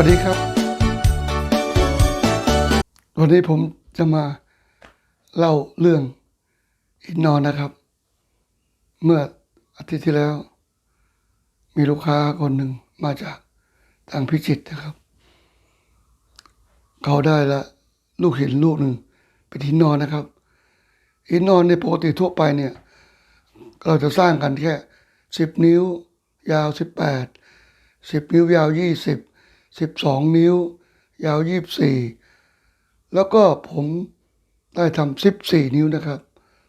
วัสดีครับ วันนี้ผมจะมาเล่าเรื่องอินนอนนะครับ เมื่ออาทิตย์ที่แล้ว มีลูกค้าคนหนึ่งมาจากทางพิจิตรนะครับ เขาได้ละลูกหินลูกหนึ่งเป็นหินนอนนะครับหินนอนในปกติทั่วไปเนี่ย เราจะสร้างกันแค่สิบนิ้วยาวสิบแปดสิบนิ้วยาวยี่สิบ สิบสองนิ้ว ยาวยี่สี่แล้วก็ผมได้ทำสิบสี่นิ้วนะครับ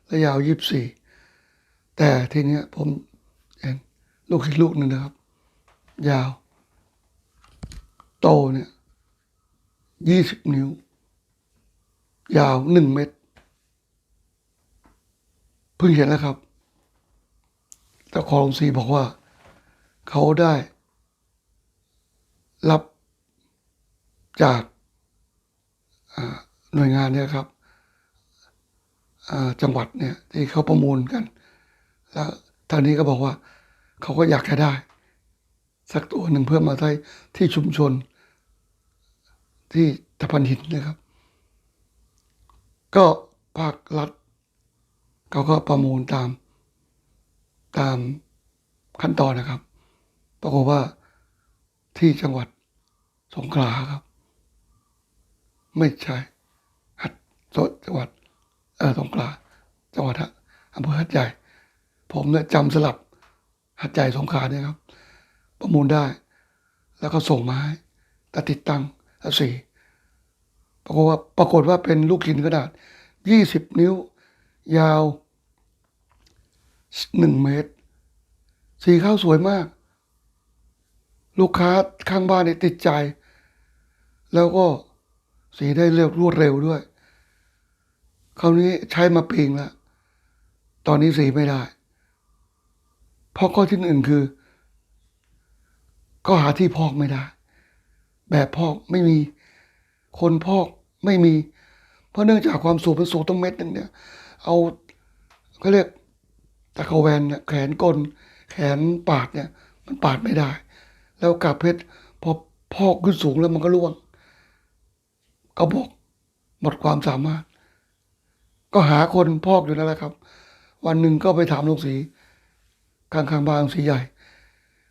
และยาวยี่สี่แต่ทีเนี้ยผมเห็นลูกหินลูกหนึ่งนะครับ ยาว โตเนี่ยยี่สิบนิ้ว ยาวหนึ่งเมตรเพิ่งเห็นแล้วครับเจ้าของโรงสีบอกว่า เขาได้รับ จากหน่วยงานเนี่ยครับจังหวัดเนี่ยที่เขาประมูลกัน แล้วทางนี้ก็บอกว่าเขาก็อยากจะได้ สักตัวหนึ่งเพื่อมาใช้ที่ชุมชน ที่ตะพันหินนะครับ ก็ภาครัฐเขาก็ประมูลตามตามขั้นตอนนะครับปรากฏว่าที่จังหวัดสงขลาครับ ไม่ใช่หัดโซจังหวัดเออสงขลาจังหวัดฮะอำเภอหัดใหญ่ ผมเนี่ยจำสลับหัดใหญ่สงขลาเนี่ยครับ ประมูลได้ แล้วก็ส่งมาให้ตัดติดตั้งสี่ปรากฏว่าปรากฏว่าเป็นลูกหินขนาดยี่สิบนิ้ว ยาวหนึ่งเมตร สีข้าวสวยมาก ลูกค้าข้างบ้านเนี่ยติดใจ แล้วก็ สีได้เร็วรวดเร็วด้วย คราวนี้ใช้มาปีงแล้วตอนนี้สีไม่ได้ เพราะข้อที่หนึ่งคือ ก็หาที่พอกไม่ได้ แบบพอกไม่มี คนพอกไม่มี เพราะเนื่องจากความสูงมันสูงต้องเม็ดหนึงเนี่ย เอาเขาเรียกตะเขาแวนเนี่ยแขนกลแขนปาดเนี่ย มันปาดไม่ได้ แล้วกับเพชรพอพอกขึ้นสูงแล้วมันก็ร่วง ก็บอกหมดความสามารถ ก็หาคนพอกอยู่นั่นแหละครับ วันหนึ่งก็ไปถามลุงศรีข้างข้างๆบ้านลุงศรีใหญ่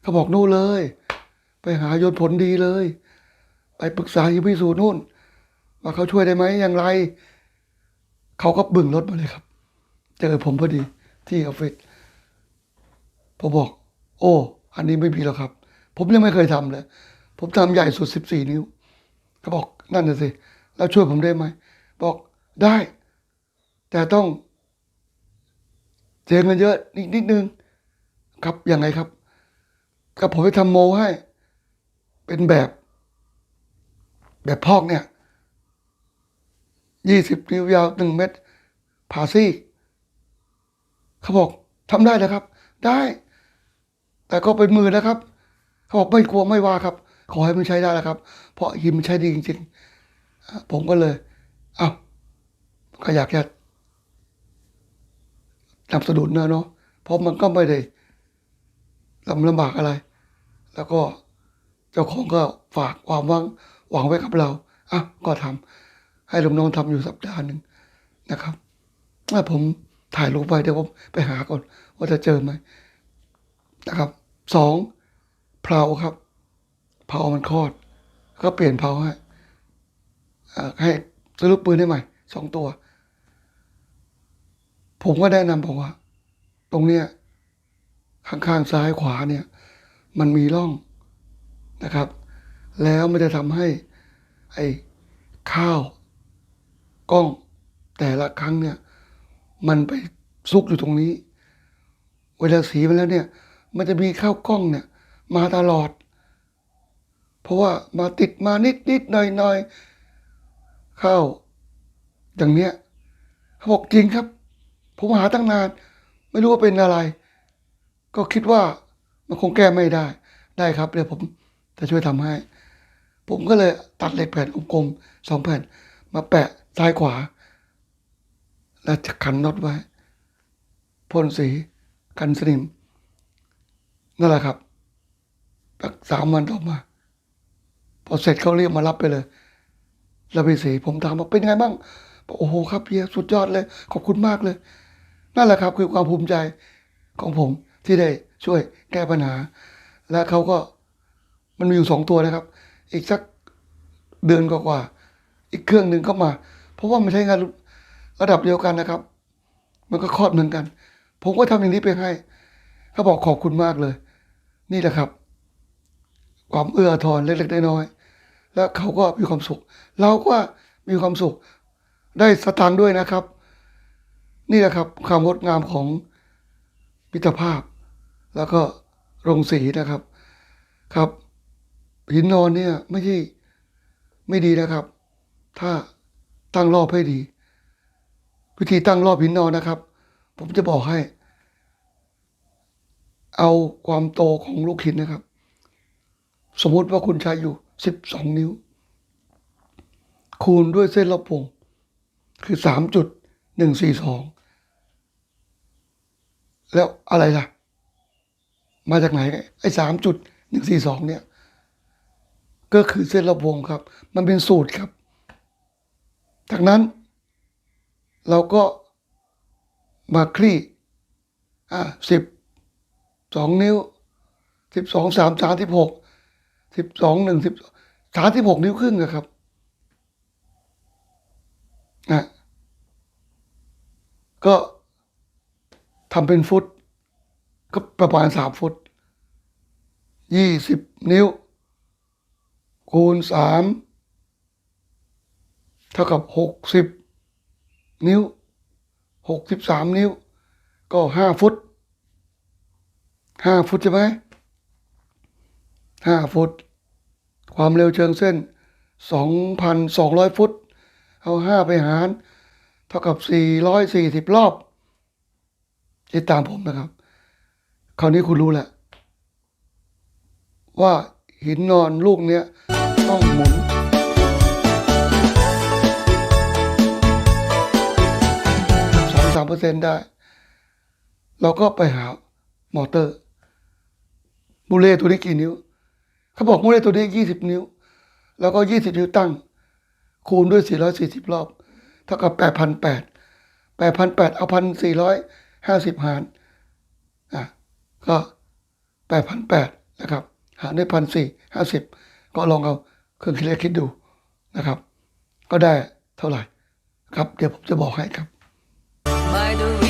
เขาบอกนู่นเลย ไปหายนผลดีเลย ไปปรึกษาอยู่พิสูจน์นู่น ว่าเขาช่วยได้ไหมอย่างไร เขาก็บึ่งรถมาเลยครับ เจอผมพอดีที่ออฟฟิศผมบอก โอ้ อันนี้ไม่มีแล้วครับ ผมยังไม่เคยทำเลย ผมทำใหญ่สุดสิบสี่นิ้ว เขาบอกนั่นน่ะสิแล้วช่วยผมได้ไหม บอกได้ แต่ต้องเสียเงินเยอะนิดนิดนึง ครับยังไงครับก็ผมไปทำโมให้ เป็นแบบ แบบพอกเนี่ยยี่สิบนิ้วยาวหนึ่งเมตรผ่าซี่เขาบอกทำได้นะครับ ได้ แต่ก็เป็นมือนะครับ เขาบอกไม่กลัวไม่ว่าครับ ขอให้มันใช้ได้แล้วครับ เพราะหินมันใช้ดีจริงๆ ผมก็เลย เอา้าก็อยากจะนำสนุนนะเนาะเพราะมันก็ไม่ได้ลำลำบากอะไร แล้วก็เจ้าของก็ฝากความหวังหวังไว้กับเราอะก็ทำให้ลูกน้องทำอยู่สัปดาห์หนึ่งนะครับถ้าผมถ่ายรูปไปเดี๋ยวผมไปหาก่อน ว่าจะเจอไหมนะครับสองเพลาครับ เพลามันคลอดก็เปลี่ยนเพลาให้ให้ซื้อลูกปืนให้ใหม่สองตัว ผมก็แนะนำบอกว่า ตรงเนี้ยข้างๆซ้ายขวาเนี่ย มันมีร่องนะครับ แล้วมันจะทำให้ ไอ้ข้าวกล้องแต่ละครั้งเนี่ย มันไปซุกอยู่ตรงนี้ เวลาสีมันแล้วเนี่ย มันจะมีข้าวกล้องเนี่ย มาตลอด เพราะว่ามาติดมานิดนิดหน่อยหน่อยเข้า อย่างเนี้ยเขาบอกจริงครับ ผมหาตั้งนาน ไม่รู้ว่าเป็นอะไร ก็คิดว่ามันคงแก้ไม่ได้ได้ครับเดี๋ยวผมจะช่วยทำให้ ผมก็เลยตัดเหล็กแผ่นกลมๆสองแผ่น มาแปะซ้ายขวา แล้วขันน็อตไว้พ่นสีกันสนิมนั่นแหละครับสามวันต่อมา พอเสร็จเขาเรียกมารับไปเลยแล้วพี่สีผมถามว่าเป็นไงบ้างบอกโอ้โหครับเฮียสุดยอดเลย ขอบคุณมากเลย นั่นแหละครับคือความภูมิใจของผมที่ได้ช่วยแก้ปัญหา และเขาก็มันมีอยู่สองตัวนะครับ อีกสักเดือนกว่าๆอีกเครื่องหนึ่งก็มา เพราะว่ามันใช้งานระดับเดียวกันนะครับ มันก็คลอดเหมือนกัน ผมก็ทำอย่างนี้ไปให้เขาบอกขอบคุณมากเลย นี่แหละครับ ความเอื้อทอาทรเล็กๆน้อยๆ แล้วเขาก็มีความสุข เราก็มีความสุขได้สตางค์ด้วยนะครับ นี่แหละครับความงดงามของมิตรภาพ แล้วก็โรงสีนะครับครับ หินนอนเนี่ยไม่ใช่ไม่ดีนะครับ ถ้าตั้งรอบให้ดี วิธีตั้งรอบหินนอนนะครับ ผมจะบอกให้ เอาความโตของลูกหินนะครับ สมมุติว่าคุณใช้อยู่ สิบสองนิ้ว คูณด้วยเส้นรอบวงคือสามจุดหนึ่งสี่สองแล้วอะไรล่ะ มาจากไหนไอ้สามจุดหนึ่งสี่สองเนี่ย ก็คือเส้นรอบวงครับ มันเป็นสูตรครับ จากนั้น เราก็มาคลี่อ่าสิบสองนิ้วสิบสองสามสามสิบหก สิบสองหนึ่งสิบสามสิบหกนิ้วครึ่งอะครับอะก็ทำเป็นฟุต ก็ประมาณสามฟุตยี่สิบนิ้ว คูณสามเท่ากับหกสิบนิ้วหกสิบสามนิ้ว ก็ห้าฟุตห้าฟุตใช่ไหม ห้าฟุต ความเร็วเชิงเส้นสองพันสองร้อยฟุต เอาห้าไปหาร เท่ากับสี่ร้อยสี่สิบรอบ ติดตามผมนะครับ คราวนี้คุณรู้แหละ ว่าหินนอนลูกเนี้ยต้องหมุนสองสามเปอร์เซ็นต์ได้ เราก็ไปหามอเตอร์มูเลตัวนี้กี่นิ้ว เขาบอกมูเลตัวนี้ยี่สิบนิ้ว แล้วก็ยี่สิบนิ้วตั้ง คูณด้วยสี่ร้อยสี่สิบรอบ เท่ากับแปดพันแปดแปดพันแปดเอาพันสี่ร้อยห้าสิบหารอะก็แปดพันแปดนะครับ หารด้วยพันสี่ห้าสิบก็ลองเอาเครื่องคิดเลขคิดดูนะครับ ก็ได้เท่าไหร่ครับ เดี๋ยวผมจะบอกให้ครับ